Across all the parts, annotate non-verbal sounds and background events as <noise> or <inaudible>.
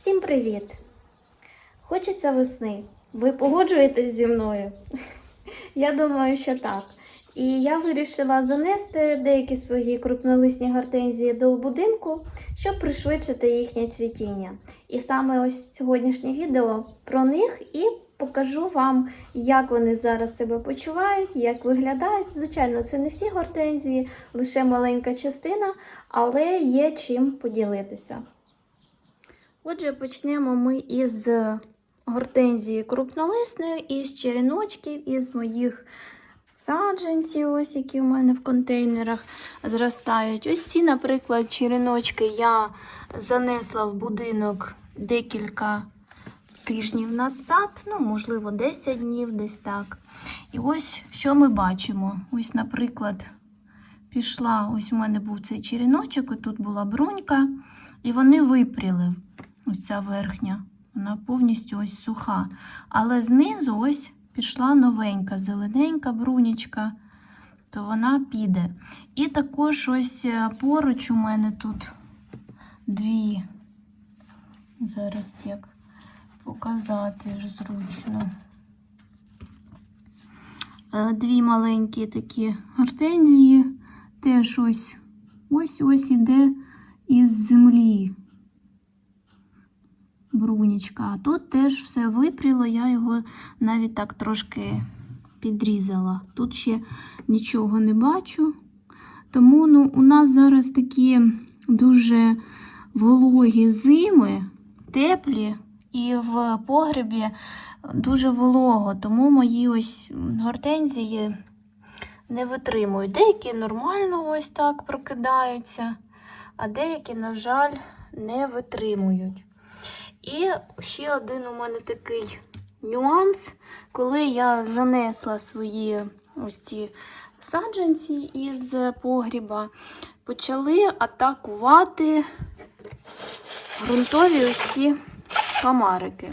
Всім привіт! Хочеться весни. Ви погоджуєтесь зі мною? <laughs> Я думаю, що так. І я вирішила занести деякі свої крупнолисні гортензії до будинку, щоб пришвидшити їхнє цвітіння. І саме ось сьогоднішнє відео про них і покажу вам, як вони зараз себе почувають, як виглядають. Звичайно, це не всі гортензії, лише маленька частина, але є чим поділитися. Отже, почнемо ми із гортензії крупнолисної, із череночків, із моїх саджанців, ось які в мене в контейнерах зростають. Ось ці, наприклад, череночки я занесла в будинок декілька тижнів назад, ну, можливо, 10 днів, десь так. І ось що ми бачимо. Ось, наприклад, пішла, ось у мене був цей череночок, і тут була брунька, і вони випріли. Ось ця верхня, вона повністю ось суха. Але знизу ось пішла новенька, зелененька брунічка, то вона піде. І також ось е, поруч у мене тут дві. Зараз як показати ж зручно. Е, Дві маленькі такі гортензії. Теж ось ось ось іде із землі брунічка. А тут теж все випріло, я його навіть так трошки підрізала. Тут ще нічого не бачу. Тому ну, у нас зараз такі дуже вологі зими, теплі, і в погребі дуже волого, тому мої ось гортензії не витримують. Деякі нормально ось так прокидаються, а деякі, на жаль, не витримують. І ще один у мене такий нюанс, коли я занесла свої ось ці саджанці із погріба, почали атакувати ґрунтові ось ці комарики.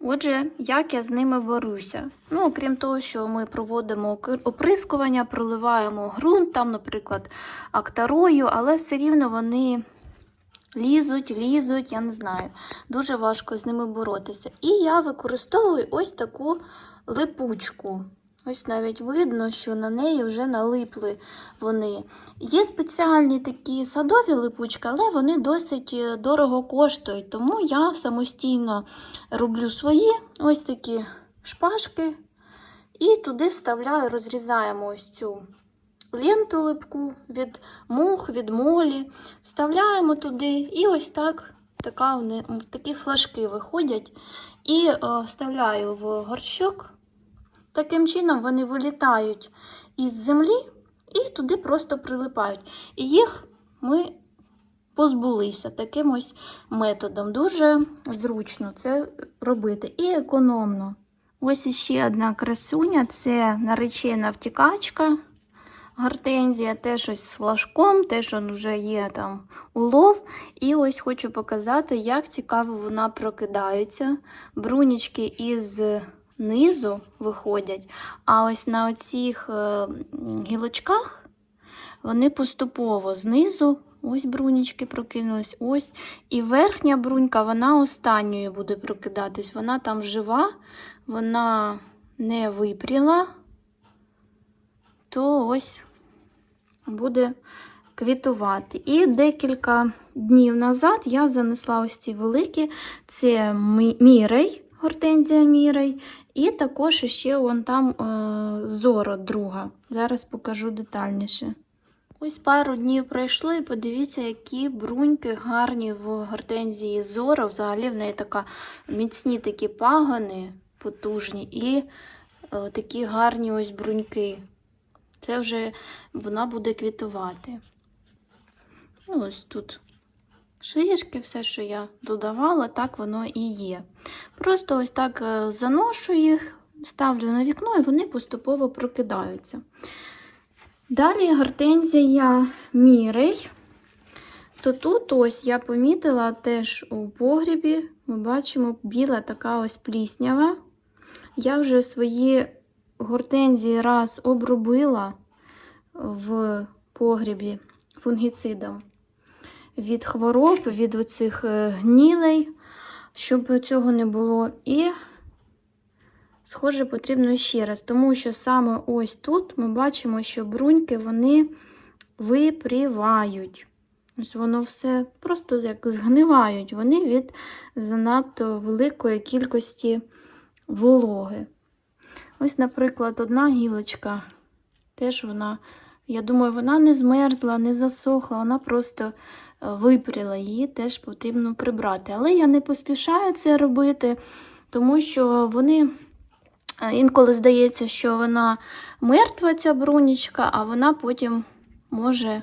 Отже, як я з ними борюся? Ну, окрім того, що ми проводимо оприскування, проливаємо ґрунт, там, наприклад, актарою, але все рівно вони лізуть, лізуть, я не знаю. Дуже важко з ними боротися. І я використовую ось таку липучку. Ось навіть видно, що на неї вже налипли вони. Є спеціальні такі садові липучки, але вони досить е, дорого коштують. Тому я самостійно роблю свої ось такі шпажки і туди вставляю, розрізаємо ось цю ленту липку від мух, від молі, вставляємо туди, і ось так така, такі флажки виходять. І е, вставляю в горщок. Таким чином вони вилітають із землі і туди просто прилипають. І їх ми позбулися таким ось методом. Дуже зручно це робити і економно. Ось іще одна красуня це наречена втікачка. Гортензія теж ось з флажком, теж он вже є там улов. І ось хочу показати, як цікаво вона прокидається. Брунічки із низу виходять, а ось на оцих е, гілочках вони поступово знизу, ось брунічки прокинулись, ось. І верхня брунька, вона останньою буде прокидатись. Вона там жива, вона не випріла то ось буде квітувати. І декілька днів назад я занесла ось ці великі, це мірей, гортензія мірей, і також ще вон там е, зоро друга. Зараз покажу детальніше. Ось пару днів пройшло, і подивіться, які бруньки гарні в гортензії зоро. Взагалі в неї така міцні такі пагони, потужні, і е, такі гарні ось бруньки. Це вже вона буде квітувати. Ну, ось тут шишки, все, що я додавала, так воно і є. Просто ось так е, заношу їх, ставлю на вікно, і вони поступово прокидаються. Далі гортензія мірей. То тут ось я помітила теж у погрібі, ми бачимо біла така ось пліснява. Я вже свої гортензії раз обробила в погрібі фунгіцидом. від хвороб, від оцих е, гнілей, щоб цього не було. І схоже потрібно ще раз, тому що саме ось тут ми бачимо, що бруньки вони випрівають. Ось воно все просто як згнивають вони від занадто великої кількості вологи. Ось, наприклад, одна гілочка, теж вона, я думаю, вона не змерзла, не засохла, вона просто е, випріла, її теж потрібно прибрати. Але я не поспішаю це робити, тому що вони. е, Інколи здається, що вона мертва, ця брунічка, а вона потім може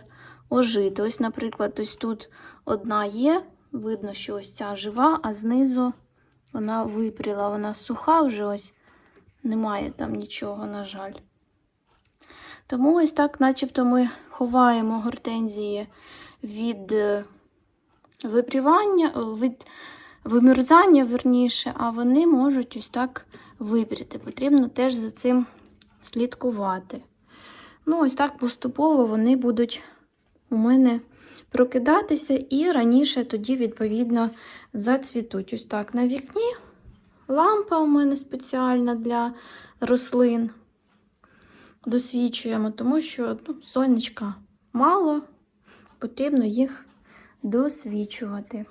ожити. Ось, наприклад, ось тут одна є, видно, що ось ця жива, а знизу вона випріла, вона суха вже ось немає там нічого, на жаль. Тому ось так, начебто, ми ховаємо гортензії від е, випрівання, від вимерзання, верніше, а вони можуть ось так випріти. Потрібно теж за цим слідкувати. Ну, ось так поступово вони будуть у мене прокидатися і раніше тоді, відповідно, зацвітуть. Ось так на вікні. Лампа у мене спеціальна для рослин. Досвічуємо, тому що ну, сонечка мало, потрібно їх досвічувати.